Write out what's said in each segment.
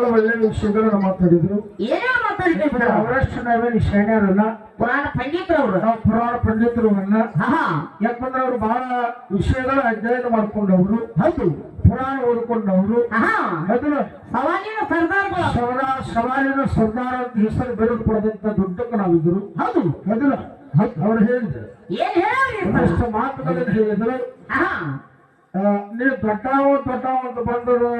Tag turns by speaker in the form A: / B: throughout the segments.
A: ಒಳ್ಳೆ ವಿಷಯಗಳನ್ನ ಮಾತಾಡಿದ್ರು.
B: ಏನೇನು ಮಾತಾಡಿದ್ರಿ
A: ಅವರಷ್ಟು ನಾವೇನು ಶರಣರಲ್ಲ
B: ಪುರಾಣ ಪಂಡಿತರವ್ರು.
A: ನಾವು ಪುರಾಣ ಪಂಡಿತರವನ್ನ. ಯಾಕಂದ್ರೆ ಅವ್ರು ಬಹಳ ವಿಷಯಗಳ ಅಧ್ಯಯನ ಮಾಡ್ಕೊಂಡವ್ರು. ಹೌದು. ಪುರಾಣ ಓದ್ಕೊಂಡವ್ರು. ಅದನ್ನ
B: ಸವಾಲಿನ ಸರ್ದಾರ್ಗಳು.
A: ಸವರ ಸವಾಲಿನ ಸರ್ದಾರ ಅಂತ ಹೆಸರು ಬೆಳೆದು ಪಡೆದಂತ ದೊಡ್ಡ ನಾವಿದ್ರು.
B: ಹೌದು.
A: ಅದನ್ನ ಅವ್ರು ಹೇಳಿದ್ರು.
B: ಏನ್ ಹೇಳಿ
A: ಒಂದಷ್ಟು ಮಾತುಗಳನ್ನು ಹೇಳಿದ್ರು. ನೀವು ದೊಡ್ಡವ ದೊಡ್ಡವ ಅಂತ ಬಂದರು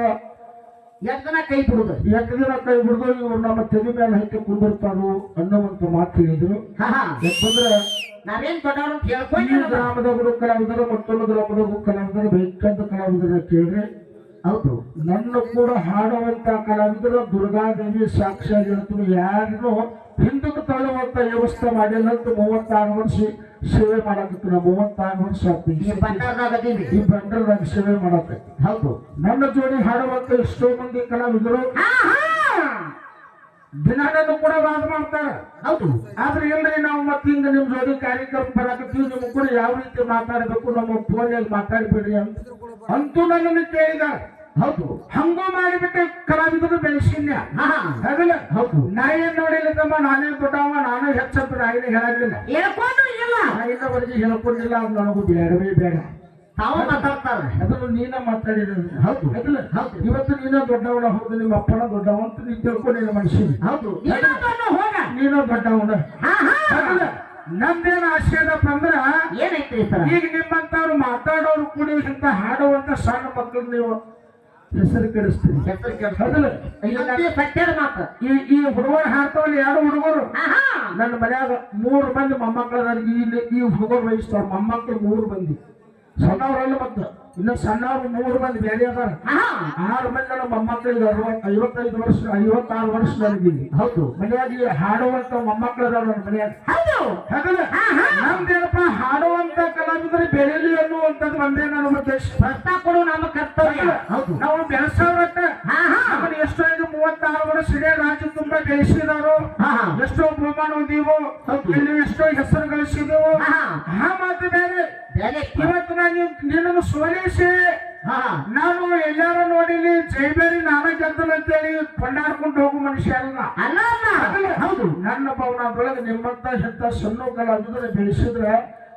B: ಎಷ್ಟು ಕೈ ಬಿಡುದು.
A: ಎಷ್ಟು ದಿನ ಕೈ ಬಿಡುದು ಇವ್ರು ನಮ್ಮ ತಲೆ ಮೇಲೆ ಹಾಕಿ ಕುಂದಿರ್ತಾರು ಅನ್ನುವಂತ ಮಾತು ಹೇಳಿದ್ರು. ಯಾಕಂದ್ರೆ
B: ನಾವೇನ್ ದೊಡ್ಡವ್ರು ಅಂತ ಹೇಳ್ಕೊಂಡು
A: ಗ್ರಾಮದವರು ಕಲಾವಿದರು ಮತ್ತೊಂದು ಗ್ರಾಮದವರು ಕಲಾವಿದರು ಬೇಕಾದ ಕಲಾವಿದರ ಕೇಳ್ರಿ
B: ಹೌದು.
A: ನನ್ನ ಕೂಡ ಹಾಡುವಂತ ಕಲಾವಿದರು ದುರ್ಗಾದೇವಿ ಸಾಕ್ಷಿ ಹೇಳ್ತೀನಿ ಯಾರನ್ನು ಹಿಂದಕ್ಕೆ ತಳ್ಳುವಂತ ವ್ಯವಸ್ಥೆ ಮಾಡಿಲ್ಲ ಅಂತ ಮೂವತ್ತಾರು ವರ್ಷ ಸೇವೆ ಮಾಡಕತ್ತು ನಮ್ಮ ಆಯ್ತು
B: ಈ ಬಂಡಾರದಾಗ ಅದೀವಿ
A: ಈ ಬಂಡರ್ದಾಗ ಸೇವೆ ಮಾಡಕತ್ತಿ
B: ಹೌದು.
A: ನನ್ನ ಜೋಡಿ ಹಾಡುವಂತ ಎಷ್ಟೋ ಮಂದಿ ಕಲಾವಿದರು ದಿನಾನೂ ಕೂಡ ವಾದ ಮಾಡ್ತಾರ.
B: ಹೌದು.
A: ಆದ್ರೆ ಇಲ್ರಿ ನಾವು ಮತ್ತಿಂದ ನಿಮ್ ಜೋಡಿ ಕಾರ್ಯಕ್ರಮ ಬರಾಕತ್ತೀವಿ. ನಿಮ್ ಕೂಡ ಯಾವ ರೀತಿ ಮಾತಾಡಬೇಕು ನಮ್ಮ ಫೋನಲ್ಲಿ ಮಾತಾಡ್ಬಿಡ್ರಿ ಅಂತ. ಅಂತೂ ನನ್ನನ್ನು ಕೇಳಿದ
B: ಹೌದು.
A: ಹಂಗೂ ಮಾಡಿಬಿಟ್ಟು ಕಲಾವಿದರು ಬೆಳೆಸಿನ್ಯ
B: ಹಾ.
A: ಹೌದಲ್ಲ?
B: ಹೌದು.
A: ನಾ ಏನ್ ನೋಡಿಲ್ಲ ತಮ್ಮ ನಾನೇ ಬಿಟ್ಟವ ನಾನು ಹೆಚ್ಚಂತ ನಾಯಿನ ಹೇಳಂಗಿಲ್ಲ.
B: ಹೇಳ್ಕೊಂಡು ಇಲ್ಲ.
A: ನಾ ಇನ್ನೊಬ್ಬರಿಗೆ ಹೇಳ್ಕೊಂಡಿಲ್ಲ ಅದು ನನಗೂ ಬೇಡವೇ ಬೇಡ.
B: ತಾವು ಮಾತಾಡ್ತಾರೆ.
A: ಅದನ್ನು ನೀನ ಮಾತಾಡಿರೋದು.
B: ಹೌದು.
A: ಅದಲ್ಲ
B: ಹೌದು.
A: ಇವತ್ತು ನೀನ ದೊಡ್ಡವನ ಹೌದು ನಿಮ್ಮ ಅಪ್ಪನ ದೊಡ್ಡವ ಅಂತ ನೀ ತಿಳ್ಕೊಂಡಿಲ್ಲ ಮನುಷ್ಯ.
B: ಹೌದು.
A: ನೀನು ದೊಡ್ಡವನ. ಹೌದಲ್ಲ? ನಮ್ದೇನ್ ಅದಪ್ಪ ಅಂದ್ರ
B: ಏನೈತಿ
A: ಈಗ ನಿಮ್ಮಂತವ್ರು ಮಾತಾಡೋರು ಕೂಡ ಇಂತ ಹಾಡುವಂತ ಸಣ್ಣ ಮಕ್ಕಳು ನೀವು ಹೆಸರು ಕೆಡಿಸ್ತೀನಿ.
B: ಹೆಸರು
A: ಹೌದಲ್ಲ?
B: ಇದೊಂದೇ ಸತ್ಯದ ಮಾತು.
A: ಈ ಈ ಹುಡುಗರು ಹಾಡ್ತಾವಲ್ಲ ಯಾರು ಹುಡುಗರು? ನನ್ನ ಮನ್ಯಾಗ ಮೂರು ಮಂದಿ ಮೊಮ್ಮಕ್ಕಳ ಈ ಈ ಹುಡುಗರು ವಹಿಸ್ತಾವ ಮೊಮ್ಮಕ್ಕಳು ಮೂರು ಮಂದಿ. ಸಣ್ಣವ್ರಲ್ಲ ಮತ್ತೆ ಇನ್ನು ಸಣ್ಣವ್ರು ಮೂರು ಮಂದಿ ಬೇರೆ ಅದಾರ. ಆರು ಮಂದಿ ನಮ್ಮ ಮೊಮ್ಮಕ್ಕಳಿಗೆ ಅರವತ್ ಐವತ್ತೈದು ವರ್ಷ ಐವತ್ತಾರು ವರ್ಷ ನನಗೆ.
B: ಹೌದು.
A: ಮನೆಯಾಗಿ ಹಾಡುವಂತ ಮೊಮ್ಮಕ್ಕಳು ಅದಾರ ನನ್ನ ಮನೆಯಾಗಿ.
B: ಹೌದು.
A: ಹೇಳಪ್ಪ ನಮ್ದೇನಪ್ಪ ಹಾಡುವಂತ ಕಲಾವಿದ್ರೆ ಬೆಳೆಯಲಿ ಅನ್ನುವಂಥದ್ದು ಒಂದೇ ನನ್ನ ಉದ್ದೇಶ.
B: ಪ್ರಸ್ತಾವ ಕೊಡು ನಮ್ಮ ಕರ್ತವ್ಯ. ಹೌದು.
A: ನಾವು ಬೆಳೆಸೋರತ್ತ.
B: ಹಾ ಹಾ
A: ನಮ್ಮನ್ನ ಎಷ್ಟೋ ಈಗ ಮೂವತ್ತಾರು ವರ್ಷ ಇಡೀ ರಾಜ್ಯ ತುಂಬಾ ಬೆಳೆಸಿದಾರು. ಎಷ್ಟೋ ಬಹುಮಾನ ಹೊಂದೀವು. ಇಲ್ಲಿ ಎಷ್ಟೋ ಹೆಸರು ಗಳಿಸಿದೆವು.
B: ಹಾ
A: ಆ ಮಾತು ಬೇರೆ. ಇವತ್ತು ನಾನು ನಿನ್ನನ್ನು ಸೋಲಿಸಿ?
B: ಹಾ.
A: ನಾನು ಎಲ್ಲಾರ ನೋಡಿಲಿ ಜೈಬೇರಿ ನಾನ ಗೆದ್ದಲು ಅಂತೇಳಿ ಕೊಂಡಾಡ್ಕೊಂಡು ಹೋಗು ಮನುಷ್ಯ ಅಲ್ಲ.
B: ಅಲ್ಲ
A: ಹೌದು. ನನ್ನ ಭವನದೊಳಗೆ ನಿಮ್ಮಂತ ಹೆತ್ತ ಸಣ್ಣ ಅಂದ್ರೆ ಬೆಳೆಸಿದ್ರೆ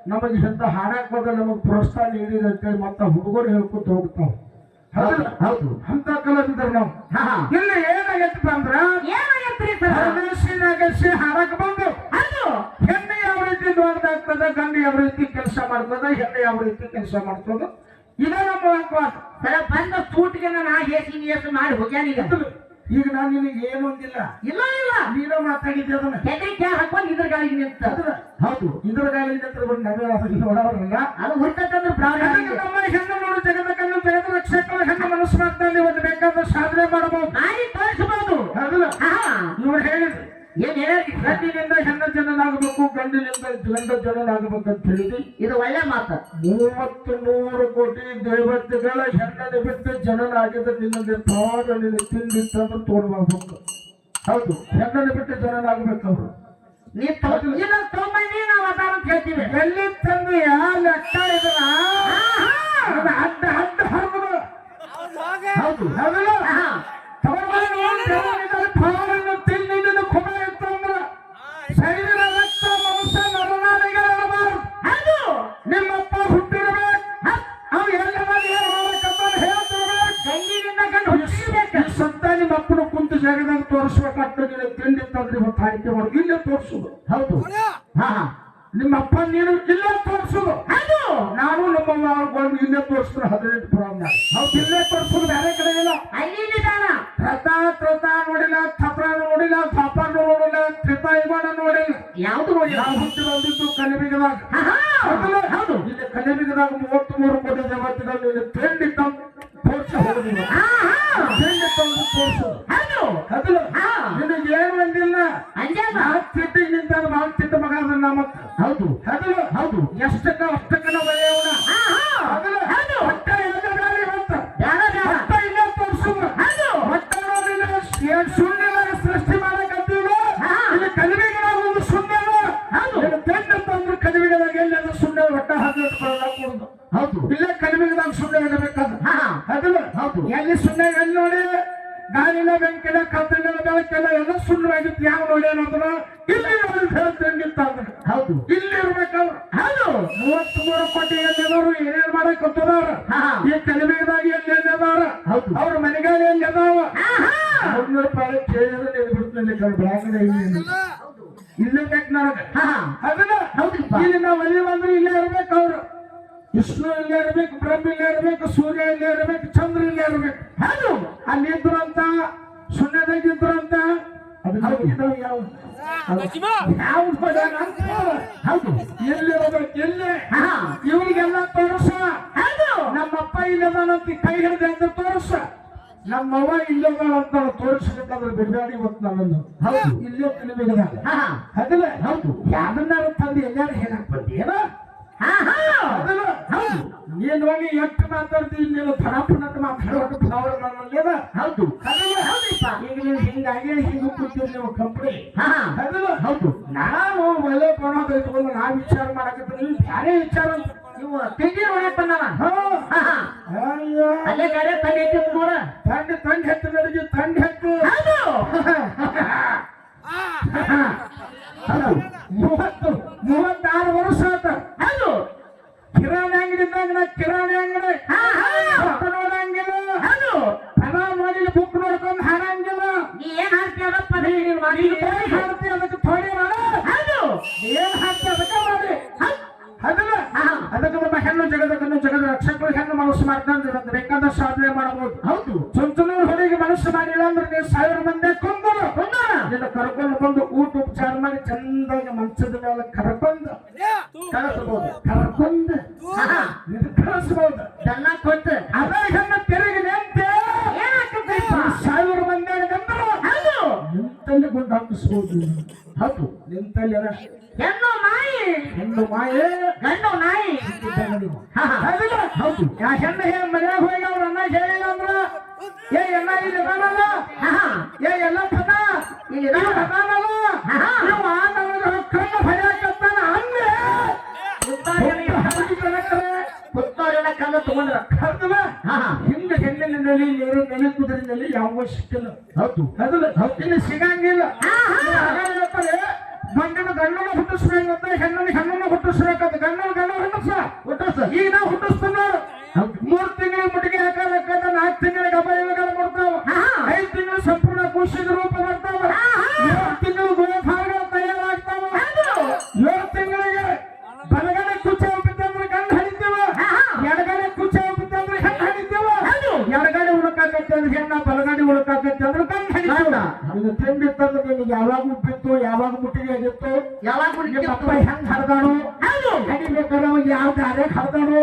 A: ನಮಗೆ ಹೆಂತ ಹಾಡಕ್ ಹೋದ್ರೆ ನಮಗೆ ಪ್ರೋತ್ಸಾಹ ನೀಡಿದೆ ಅಂತೇಳಿ ಮತ್ತೆ ಹುಡುಗರು ಹೇಳ್ಕೊತ ಹೋಗ್ತಾವ?
B: ಹೌದು
A: ಅಂತ ಕಲಾವಿದರು ನಾವು.
B: ಹಾ ಹಾ.
A: ಇಲ್ಲಿ ಏನಾಗೈತಪ್ಪ ಅಂದ್ರ
B: ಏನಾಗೈತ್ರಿ
A: ಹಾಡಕ್ ಬಂದು ಹೆಣ್ಣು ದೊಡ್ಡದಾಗ್ತದ ಗಂಡು ಯಾವ ರೀತಿ ಕೆಲಸ ಮಾಡ್ತದ ಹೆಣ್ಣು ಯಾವ ರೀತಿ ಕೆಲಸ ಮಾಡ್ತದ. ಇದೇ ನಮ್ಮ ವಾಕ್ವಾದ
B: ಸರ ಬಂದ ಸೂಟ್ಗೆ ನಾನು ಆ ಹೇಸಿ ನೀಸು ಮಾಡಿ ಹೋಗ್ಯಾನ
A: ಈಗ. ನಾನು ನಿನಗೆ ಏನು ಅಂತಿಲ್ಲ
B: ಇಲ್ಲ ಇಲ್ಲ.
A: ನೀನು ಮಾತಾಡಿದ್ದೆ ಅದನ್ನ.
B: ಹೆದರಿಕೆ ಹಾಕೊಂಡು ಇದ್ರ ಗಾಳಿಗೆ ನಿಂತ.
A: ಹೌದು. ಇದ್ರ ಗಾಳಿ ನಿಂತ ಬಂದು ಅದನ್ನ ನೋಡೋರಲ್ಲ
B: ಅದು ಹುಡ್ಕತ್ತಂದ್ರೆ ಪ್ರಾಣ
A: ನಮ್ಮ ಹೆಣ್ಣು ನೋಡು ಜಗದ ಬೆಳೆದು ರಕ್ಷಕರ ಹೆಣ್ಣು ಮನಸ್ಸು ಮಾಡ್ತಾನೆ ಒಂದು ಬೇಕಾದ ಸಾಧನೆ ಮಾಡಬಹುದು.
B: ಮಾಡಿ ತೋರಿಸಬಹುದು
A: ಹೌದಲ್ಲ ಇವ್ರು ಹೇಳಿದ್ರು.
B: ಏನ್ ಹೇಳಿ
A: ಹೆಣ್ಣು ಜನನಾಗಬೇಕು ಗಂಡಿನಿಂದ ಗಂಡ ಜನನಾಗಬೇಕು ಅಂತ ಹೇಳಿದ್ವಿ.
B: ಇದು ಒಳ್ಳೆ ಮಾತು.
A: ಮೂವತ್ತು ನೂರು ಕೋಟಿ ದೇವತೆಗಳ ಹೆಣ್ಣನ್ನು ಬಿಟ್ಟು ಜನನಾಗಿದ್ದ ನಿನ್ನಲ್ಲಿ ತಾಗ ನಿನ್ನ ತಿಂದು ತಂದು ತೋಡ್ಬೇಕು ಹೌದು ಹೆಣ್ಣನ್ನು ಬಿಟ್ಟು ಜನನಾಗಬೇಕು ಅವರು
B: ನೀ ತೊಗೊಂಬಂದಿ ನಾವು ಅದಾರ ಅಂತ ಹೇಳ್ತೀವಿ.
A: ಎಲ್ಲಿ ತಂದು ಲೆಕ್ಕ ಇದನ್ನ ಅಡ್ಡ ಅಡ್ಡ ಹರಿದು
B: ಹೌದು ಹೌದು
A: ಹಾ ನಿನಗೆ ತಿಂಡಿ ತಂದ್ರೆ ಇವತ್ತು ಆಯ್ಕೆ ಮಾಡೋದು ಇಲ್ಲೇ ತೋರಿಸುದು.
B: ಹೌದು. ಹಾ ಹಾ.
A: ನಿಮ್ಮ ಅಪ್ಪ ನೀನು ಇಲ್ಲೇ ತೋರಿಸುದು.
B: ಹೌದು.
A: ನಾನು ನಮ್ಮ ಬಂದು ಇಲ್ಲೇ ತೋರಿಸಿದ್ರೆ ಹದಿನೆಂಟು ಪ್ರಾಬ್ಲಮ್ ಹೌದು ಇಲ್ಲೇ ತೋರಿಸುದು ಬೇರೆ ಕಡೆ ಇಲ್ಲ.
B: ಅಲ್ಲಿ
A: ನಿಧಾನ ತ್ರತ ನೋಡಿಲ್ಲ ಥತ್ರ ನೋಡಿಲ್ಲ ಥಾಪ ನೋಡಿಲ್ಲ ತ್ರಿತ ಇವಾಡ ನೋಡಿಲ್ಲ.
B: ಯಾವ್ದು ನೋಡಿಲ್ಲ?
A: ನಾವು ಹುಟ್ಟಿ ಬಂದಿದ್ದು ಕಲಿಬಿಗದಾಗ
B: ಹಾ ಹಾ.
A: ಹೌದಲ್ಲ?
B: ಹೌದು.
A: ಇಲ್ಲಿ ಕಲಿಬಿಗದಾಗ ಮೂವತ್ತ್ ಮೂರು ಕೋಟಿ ಜಗತ್ತಿನಲ್ಲಿ ಇಲ್ಲಿ ತಿಂಡಿ ತಂದು ತೋರಿಸಿ ಹೋಗುದಿಲ್ಲ ಹಾಲಿನ ಬೆಂಕಿನ ಕತ್ತಲಿನ ಬೆಳಕೆಲ್ಲ ಎಲ್ಲ ಸುಳ್ಳಾಗಿತ್ತು ಯಾವ ನೋಡೇನಂದ್ರ ಇಲ್ಲಿ ನೋಡಿ ಹೇಳ್ತಂಗಿತ್ತ
B: ಹೌದು.
A: ಇಲ್ಲಿ ಇರ್ಬೇಕವ್ರು.
B: ಹೌದು.
A: ಮೂವತ್ತ್ ಮೂರು ಕೋಟಿ ಎಲ್ಲಿದವರು? ಏನೇನ್ ಮಾಡಕ್
B: ಹಾ.
A: ಈ ಕಲಿಮೆದಾಗ ಎಲ್ಲಿ ಎಲ್ಲಿದಾರ
B: ಹೌದು.
A: ಅವ್ರ ಮನೆಗಾಲ ಎಲ್ಲಿ ಅದಾವ. ಮುನ್ನೂರು ರೂಪಾಯಿ ಕೇಳಿದ್ರೆ ನೀನು ಬಿಡ್ತೀನಿ ಬ್ಯಾಂಕ್ ಇಲ್ಲೇ. ಬೇಕು ನನಗೆ.
B: ಹಾ.
A: ಅದನ್ನ
B: ಹೌದಪ್ಪ.
A: ಇಲ್ಲಿ ನಾವು ಅಲ್ಲಿ ಬಂದ್ರೆ ಇಲ್ಲೇ ಇರ್ಬೇಕು ಅವ್ರು ವಿಷ್ಣು ಇಲ್ಲೇ ಇರ್ಬೇಕು ಬ್ರಹ್ಮ ಇಲ್ಲೇ ಇರ್ಬೇಕು ಸೂರ್ಯ ಇಲ್ಲೇ ಇರ್ಬೇಕು ಚಂದ್ರ ಇಲ್ಲೇ ಇರ್ಬೇಕು.
B: ಹೌದು.
A: ಅಲ್ಲಿ ಇದ್ರಂತ ಶೂನ್ಯದಾಗ ಇದ್ರಂತ
B: ಹೌದು.
A: ಎಲ್ಲಿ. ಇವರಿಗೆಲ್ಲ ತೋರಿಸ. ನಮ್ಮಪ್ಪ ಇಲ್ಲದಂತ ಕೈ ಹಿಡಿದೆ ಅಂತ ತೋರಿಸ. ನಮ್ಮವ್ವ ಇಲ್ಲದಂತ ತೋರಿಸ್ಬೇಕಾದ್ರೆ ಬಿಡಾಡಿ ಇವತ್ತು ನನ್ನನ್ನು.
B: ಹೌದು.
A: ಇಲ್ಲೇ
B: ತಿಳಿಬೇಕಾದ.
A: ಅದಲ್ಲ
B: ಹೌದು.
A: ಯಾರನ್ನಾರು ತಂದು ಎಲ್ಲಾರು ಹೇಳಕ್ ಬಂದಿ
B: ಆಹಾ.
A: ಅದಲ್ಲ
B: ಹೌದು
A: ನೀನ್ ಹೋಗಿ ಎಷ್ಟು ಮಾತಾಡ್ತಿ ನೀನು ಧರಾಪನಟ್ಟು ಮಾತಾಡೋದು ಫ್ಲವರ್
B: ಹೌದು.
A: ಈಗ ನೀವು ಹಿಂಗಾಗಿ ಹಿಂಗ ಕೂತೀವಿ ನೀವು ಕಂಪ್ನಿ.
B: ಹೌದು.
A: ನಾನು ಒಳ್ಳೆ ಪಣದ ಇಟ್ಕೊಂಡು ನಾ ವಿಚಾರ ಮಾಡಕತ್ತ ನೀವು ಬ್ಯಾರೆ ವಿಚಾರ
B: ನೀವು ತಿಂಡಿ ಅಲ್ಲೇ ಗಾಡಿ ತಂಡ ಐತಿ ನೋಡ
A: ತಂಡ ತಂಡ ಹೆತ್ತು ನಡೆದು ತಂಡ ಹೆತ್ತು. ಮೂವತ್ತು ಮೂವತ್ತಾರು ವರ್ಷ ಆತ
B: ಹೌದು
A: ಕಿರಾಣಿ ಅಂಗಡಿ ಇದ್ದಾಗ ನಾ ಕಿರಾಣಿ ಅಂಗಡಿ
B: ಹಾ, ಹಾ.
A: ಬುಕ್ ನೋಡಂಗಿಲ್ಲ
B: ಹೌದು
A: ಹಣ ನೋಡಿಲ್ಲ ಬುಕ್ ನೋಡ್ಕೊಂಡು ಹಾಡಂಗಿಲ್ಲ
B: ನೀ ಏನ್ ಹಾಕ್ತೀಯಪ್ಪ ನೀನ್ ಮಾಡಿ
A: ಈಗ ಏನ್ ಹಾಡ್ತಿ ಅದಕ್ಕೆ ಥೋಡಿ ಮಾಡ
B: ಹೌದು
A: ಏನ್ ಹಾಕ್ತಿ ಅದಕ್ಕೆ ಮಾಡಿ
B: ಹೌದು.
A: ಅದಲ್ಲ
B: ಹಾ.
A: ಅದಕ್ಕೆ ನಮ್ಮ ಹೆಣ್ಣು ಜಗದನ್ನು ಜಗದ ರಕ್ಷಕರು ಹೆಣ್ಣು ಮನಸ್ಸು ಮಾಡ್ತಾನೆ ಬೇಕಾದ ಸಾಧನೆ ಮಾಡಬಹುದು.
B: ಹೌದು.
A: ಚುಂಚನೂರು ಹೊರಗೆ ಮನಸ್ಸು ಮಾಡಿಲ್ಲ ಅಂದ್ರೆ ನೀವು ಸಾವಿರ ಮಂದಿ ಕೊಂದರು. ನಿನ್ನ ಕರ್ಕೊಂಡು ಬಂದು ಊಟ ಉಪಚಾರ ಮಾಡಿ ಚಂದಾಗಿ ಮಂಚದ ಮೇಲೆ ಕರ್ಕೊಂಡು ಕಳಿಸಬಹುದು ಕರ್ಕೊಂಡು ಕಳಿಸಬಹುದು
B: ಎಲ್ಲ ಕೊಟ್ಟು.
A: ಅದೇ ಹೆಣ್ಣು ನಿಂತಲ್ಲಿ ಗುಂಡು ಹಾಕಿಸ್ಬೋದು. ಹೌದು. ನಿಂತಲ್ಲಿ
B: ಹೆಣ್ಣು ನಾಯಿ
A: ಹೆಣ್ಣು ಮಾಯೇ?
B: ಗಂಡು ನಾಯಿ. ಹಾ, ಹಾ.
A: ಹೌದಿಲ್ಲ? ಹೌದು. ಯಾ ಹೆಣ್ಣು ಹೇ ಮನ್ಯಾಗ ಹೋಗಿ ಅವ್ರ ಅಣ್ಣ ಹೇಳಿಲ್ಲ ಅಂದ್ರ? ಏ ಎಲ್ಲ ಇಲ್ಲಿ. ಏ ಎಲ್ಲ ಪದ
B: ಇಲ್ಲಿ
A: ನೆಲೆ ನೀರು ನೆಲೆ ಕುದುರಿನಲ್ಲಿ ಯಾವ ಸಿಕ್ಕಿಲ್ಲ ಹೌದು. ಹೌದು ಇಲ್ಲಿ ಸಿಗಂಗಿಲ್ಲ. ಗಂಡನ ಗಂಡನ ಹುಟ್ಟಿಸ್ಬೇಕಂತ ಹೆಣ್ಣನ ಹೆಣ್ಣನ ಹುಟ್ಟಿಸ್ಬೇಕಂತ ಗಂಡನ ಗಂಡ ಹುಟ್ಟಿಸ ಹುಟ್ಟಿಸ ಈಗ ನಾವು ಹುಟ್ಟಿಸ್ತಾನ ಮೂರ್ ತಿಂಗಳ ಮುಟ್ಟಿಗೆ ಹೆಣ್ಣ ಬಲಗಡೆ ಉಳ್ಕಾಕತ್ತೆ ಅಂದ್ರೆ ತಿಂಡಿ ತಿಂಡಿತ್ತಂದ್ರೆ ನಿನಗೆ ಯಾವಾಗ ಉಪ್ಪಿತ್ತು ಯಾವಾಗ ಮುಟ್ಟಿಗೆ ಆಗಿತ್ತು?
B: ಯಾವಾಗ
A: ನಿಮ್ಮ ಅಪ್ಪ ಹೆಂಗ್ ಹರಿದಾನು ಹಡಿಬೇಕಾದ್ರೆ ಅವಾಗ ಯಾವ ದಾರೆ ಹರಿದಾನು.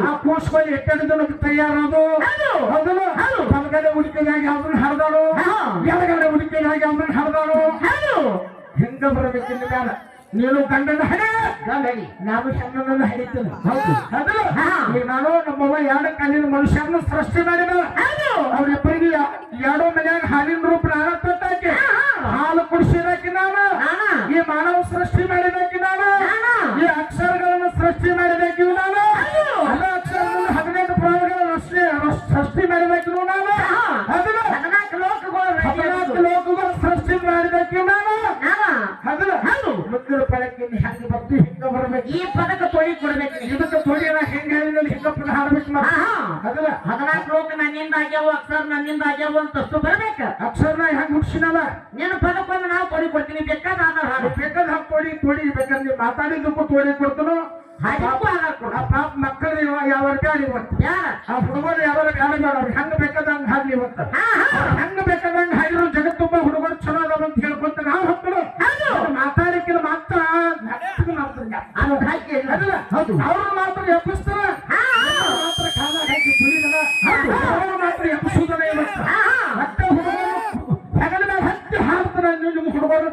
A: ಆ ಕೋಸ್ಗಳು ಎಟ್ಟಡಿದನಕ್ಕೆ ತಯಾರದು
B: ಹೌದು.
A: ಹೌದಲ್ಲ
B: ಹೌದು.
A: ಬಲಗಡೆ ಉಳಿಕೆಗಾಗಿ ಅವ್ರನ್ನ ಹರಿದಾನು
B: ಹಾ.
A: ಎಡಗಡೆ ಉಳಿಕೆಗಾಗಿ ಅವ್ರನ್ನ ಹರಿದಾನು
B: ಹೌದು.
A: ಹೆಂಗ ಬರಬೇಕು ಮ್ಯಾಲ ನೀನು ಗಂಡನ ಹಡೆ
B: ಗಂಡ ಹಡಿ.
A: ನಾನು ಹೆಣ್ಣನ್ನು ಹಡಿತೇನೆ
B: ಹೌದು. ಅದು.
A: ಈಗ ನಾನು ನಮ್ಮವ್ವ ಎರಡು ಕಾಲಿನ ಮನುಷ್ಯರನ್ನು ಸೃಷ್ಟಿ ಮಾಡಿದ ಅವ್ರಿಬ್ಬರಿಗೆ ಎರಡೋ ಮನ್ಯಾಗ ಹಾಲಿನ ರೂಪ ನಾನು ತೊಟ್ಟಾಕಿ
B: ಹಾ, ಹಾ.
A: ಹಾಲು ಕುಡಿಸಿದಾಕಿ ನಾನು
B: ನಾನ.
A: ಈ ಮಾನವ ಸೃಷ್ಟಿ ಮಾಡಿದಾಕಿ ಮುದ್ದಿನ ಪಳಕ್ಕೆ ಹೆಂಗ್ ಬರ್ತಿ ಹಿಂಗ ಬರ್ಬೇಕು.
B: ಈ ಪದಕ ತೊಳಿ ಕೊಡ್ಬೇಕು.
A: ಇದಕ್ಕೆ ತೊಳಿ ಹೆಂಗ ಹೇಳಿದಲ್ಲಿ ಹಿಂಗ ಪದ ಹಾಡ್ಬೇಕು ಅದಲ್ಲ.
B: ಹದಿನಾಲ್ಕು ಲೋಕ ನನ್ನಿಂದ ಆಗ್ಯಾವ ಅಕ್ಷರ ನನ್ನಿಂದ ಆಗ್ಯಾವ ಅಂತಷ್ಟು ಬರ್ಬೇಕ.
A: ಅಕ್ಷರನ ಹೆಂಗ್ ಹುಡ್ಸಿನಲ್ಲ
B: ನಿನ್ನ ಪದಕ್ಕೊಂದು ನಾವು ತೊಳಿ ಕೊಡ್ತೀನಿ ಬೇಕಾದ ಆಧಾರ ಹಾಡು.
A: ಬೇಕಾದ್ರೆ ಹಾಕಿ ತೊಳಿ ತೊಡಿ ಬೇಕಾದ್ರೆ ನೀವು ಮಾತಾಡಿದ್ದಕ್ಕೂ ತೊಳಿ ಕೊಡ್ತನು?
B: ಹಾಡಿಕ್ಕೂ ಆಧಾರ ಕೊಡು.
A: ಪಾಪ ಮಕ್ಕಳು ಯಾವ ಬ್ಯಾಡ ಇವತ್ತು? ಆ ಹುಡುಗರು ಯಾವ ಬ್ಯಾಡ ಬೇಡ ಬೇಕಾದ ಹೆಂಗ್ ಹಾಡ್ಲಿ ಇವತ್ತು?
B: ಹಾ,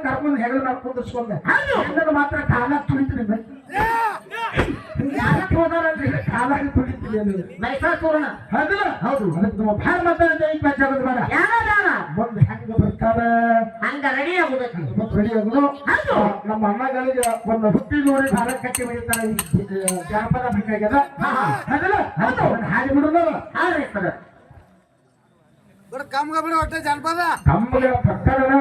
A: ಕರ್ಕೊಂಡು ಹೆಗಲ ಮೇಲೆ ಕುಂದಿಸ್ಕೊಂಡೆ. ಹೆಣ್ಣನ್ನು ಮಾತ್ರ ಕಾಲ ತುಳಿತೀನಿ ಯಾರಕ್ಕೆ ಹೋದಾರಲ್ರಿ ಕಾಲಾಗಿ ತುಳಿತೀನಿ ಅನ್ನೋದು.
B: ಮೈಸಾಸುರನ
A: ಹೌದಲ್ಲ ಹೌದು. ಅದಕ್ಕೆ ನಮ್ಮ ಭಾಳ ಮಾತಾಡಿದೆ ಈಗ ಜಗದ ಬೇಡ.
B: ಯಾರ ದಾನ
A: ಬಂದು ಹೆಂಗ ಬರ್ತಾರ?
B: ಹಂಗ ರೆಡಿ ಆಗುದಕ್ಕೆ.
A: ಮತ್ತೆ ರೆಡಿ ಆಗೋದು.
B: ಹೌದು.
A: ನಮ್ಮ ಅಣ್ಣಗಳಿಗೆ ಒಂದು ಹುಟ್ಟಿ ನೋಡಿ ಭಾರ ಕಟ್ಟಿ ಬೆಳಿತಾರೆ ಜಾನಪದ ಬೇಕಾಗ್ಯದ. ಹೌದಲ್ಲ? ಹೌದು. ಹಾಡಿ ಬಿಡೋದಲ್ಲ
B: ಹಾಡ್ರಿ ಸರ್.
C: ಬರೀ ಕಮ್ಗ ಬಿಡಿ ಒಟ್ಟೆ ಜನಪದ
A: ತಮ್ಮಗೆ ಪ್ರಕರಣ